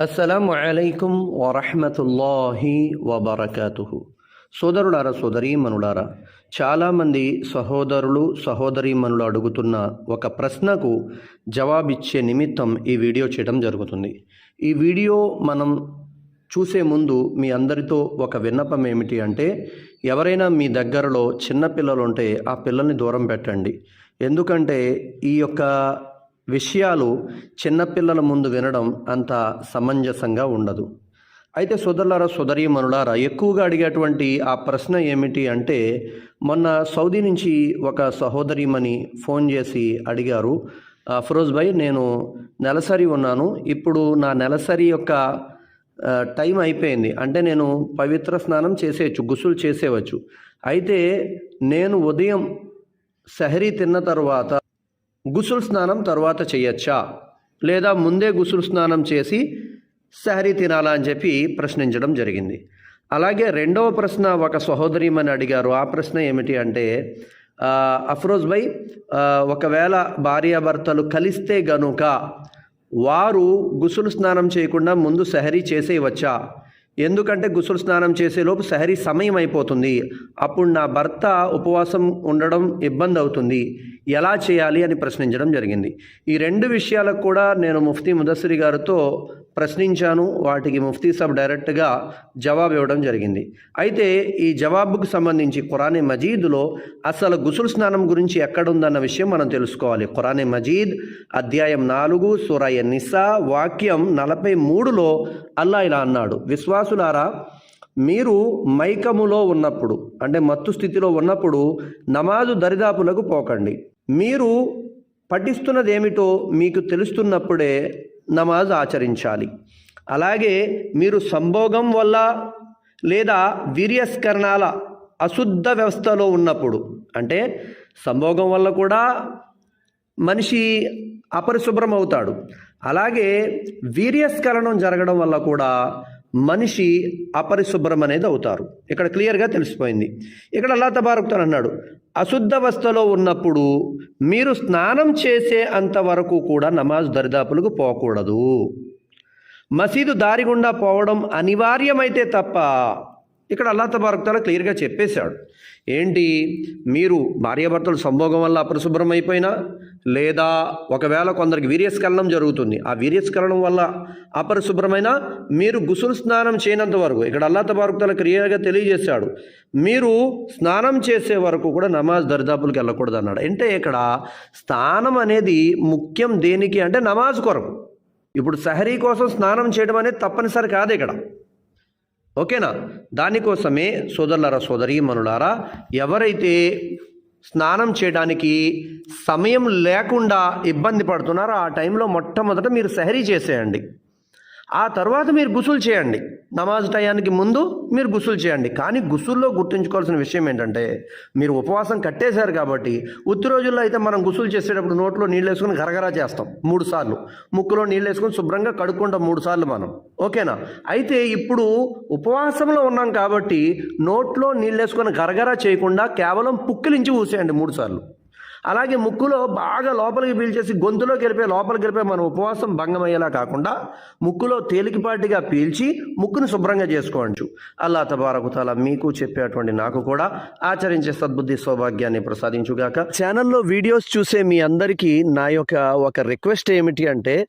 అస్సలము అలైకుం వరహమతుల్లాహి వబర్కాతుహు. సోదరులారా సోదరీమణులారా చాలామంది సహోదరులు సహోదరీమణులు అడుగుతున్న ఒక ప్రశ్నకు జవాబిచ్చే నిమిత్తం ఈ వీడియో చేయడం జరుగుతుంది. ఈ వీడియో మనం చూసే ముందు మీ అందరితో ఒక విన్నపం ఏమిటి అంటే ఎవరైనా మీ దగ్గరలో చిన్న పిల్లలు ఉంటే ఆ పిల్లల్ని దూరం పెట్టండి. ఎందుకంటే ఈ యొక్క విషయాలు చిన్నపిల్లల ముందు వినడం అంత సమంజసంగా ఉండదు. అయితే సోదరులారా సోదరీమణులారా ఎక్కువగా అడిగేటువంటి ఆ ప్రశ్న ఏమిటి అంటే మొన్న సౌదీ నుంచి ఒక సహోదరిమని ఫోన్ చేసి అడిగారు ఫిరోజ్ భాయ్ నేను నెలసరి ఉన్నాను. ఇప్పుడు నా నెలసరి యొక్క టైం అయిపోయింది. అంటే నేను పవిత్ర స్నానం చేసేయచ్చు గుసులు చేసేవచ్చు అయితే నేను ఉదయం సహరీ తిన్న తర్వాత గుసుల్ స్నానం తర్వాత చేయొచ్చా? లేదా ముందే గుసుల్ స్నానం చేసి సహరీ తినాలా అని చెప్పి ప్రశ్నించడం జరిగింది. అలాగే రెండవ ప్రశ్న ఒక సహోదరిమని అడిగారు. ఆ ప్రశ్న ఏమిటి అంటే అఫ్రోజ్ భాయ్ ఒకవేళ భార్యాభర్తలు కలిస్తే గనుక వారు గుసులు స్నానం చేయకుండా ముందు సహరీ చేసేయవచ్చా? ఎందుకంటే గుసులు స్నానం చేసేలోపు సహరీ సమయం అయిపోతుంది. అప్పుడు నా భర్త ఉపవాసం ఉండడం ఇబ్బంది అవుతుంది ఎలా చేయాలి అని ప్రశ్నించడం జరిగింది. ఈ రెండు విషయాలకు కూడా నేను ముఫ్తీ ముదస్సిరి గారితో ప్రశ్నించాను. వాటికి ముఫ్తీ సాబ్ డైరెక్ట్గా జవాబు ఇవ్వడం జరిగింది. అయితే ఈ జవాబుకు సంబంధించి ఖురానే మజీద్లో అసలు గుసుల్ స్నానం గురించి ఎక్కడుందన్న విషయం మనం తెలుసుకోవాలి. ఖురానే మజీద్ అధ్యాయం నాలుగు సూరాయ నిసా వాక్యం నలభై మూడులో అల్లా ఇలా అన్నాడు. విశ్వాసులారా మీరు మైకములో ఉన్నప్పుడు అంటే మత్తు స్థితిలో ఉన్నప్పుడు నమాజు దరిదాపులకు పోకండి. మీరు పఠిస్తున్నది ఏమిటో మీకు తెలుస్తున్నప్పుడే నమాజ్ ఆచరించాలి. అలాగే మీరు సంభోగం వల్ల లేదా వీర్యస్కరణాల అశుద్ధ వ్యవస్థలో ఉన్నప్పుడు అంటే సంభోగం వల్ల కూడా మనిషి అపరిశుభ్రం అవుతాడు అలాగే వీర్యస్కరణం జరగడం వల్ల కూడా మనిషి అపరిశుభ్రం అనేది అవుతారు ఇక్కడ క్లియర్గా తెలిసిపోయింది. ఇక్కడ అల్లా తబారుక్తాన్ అన్నాడు అశుద్ధవస్థలో ఉన్నప్పుడు మీరు స్నానం చేసే అంతవరకు కూడా నమాజ్ దరిదాపులకు పోకూడదు. మసీదు దారి గుండా పోవడం అనివార్యమైతే తప్ప ఇక్కడ అల్లా తబారక్తాల క్లియర్గా చెప్పేశాడు. ఏంటి? మీరు భార్యాభర్తలు సంభోగం వల్ల అపరిశుభ్రం అయిపోయినా లేదా ఒకవేళ కొందరికి వీర్యస్కలనం జరుగుతుంది ఆ వీర్యస్కలనం వల్ల అపరిశుభ్రమైన మీరు గుసులు స్నానం చేయనంత వరకు ఇక్కడ అల్లా తబారక్తాల క్లియర్గా తెలియజేశాడు మీరు స్నానం చేసే వరకు కూడా నమాజ్ దరిదాపులకు వెళ్ళకూడదు అన్నాడు అంటే ఇక్కడ స్నానం అనేది ముఖ్యం దేనికి అంటే నమాజ్ కొరకు. ఇప్పుడు సహరీ కోసం స్నానం చేయడం అనేది తప్పనిసరి కాదు ఇక్కడ. ఓకేనా? దానికోసమే సోదరులారా సోదరీమణులారా ఎవరైతే స్నానం చేయడానికి సమయం లేకుండా ఇబ్బంది పడుతున్నారో ఆ టైంలో మొట్టమొదట మీరు సహరీ చేసేయండి. ఆ తర్వాత మీరు గుసులు చేయండి. నమాజ్ టయానికి ముందు మీరు గుసులు చేయండి. కానీ గుసుల్లో గుర్తుంచుకోవాల్సిన విషయం ఏంటంటే మీరు ఉపవాసం కట్టేశారు కాబట్టి ఉత్తి రోజుల్లో అయితే మనం గుసులు చేసేటప్పుడు నోట్లో నీళ్ళు వేసుకుని గరగరా చేస్తాం మూడు సార్లు. ముక్కులో నీళ్ళు వేసుకుని శుభ్రంగా కడుక్కుంటాం మూడు సార్లు మనం. ఓకేనా? అయితే ఇప్పుడు ఉపవాసంలో ఉన్నాం కాబట్టి నోట్లో నీళ్ళు వేసుకొని గరగరా చేయకుండా కేవలం పుక్కిలించి ఊసేయండి మూడు సార్లు. అలాగే ముక్కులో బాగా లోపలికి పీల్చేసి గొంతులో గెలిపే లోపలికి గెలిపే మన ఉపవాసం భంగం అయ్యేలా కాకుండా ముక్కులో తేలికపాటిగా పీల్చి ముక్కును శుభ్రంగా చేసుకోవచ్చు. అల్లా తబారకుతాల మీకు చెప్పేటువంటి నాకు కూడా ఆచరించే సద్బుద్ధి సౌభాగ్యాన్ని ప్రసాదించుగాక. ఛానల్లో వీడియోస్ చూసే మీ అందరికీ నా యొక్క ఒక రిక్వెస్ట్ ఏమిటి అంటే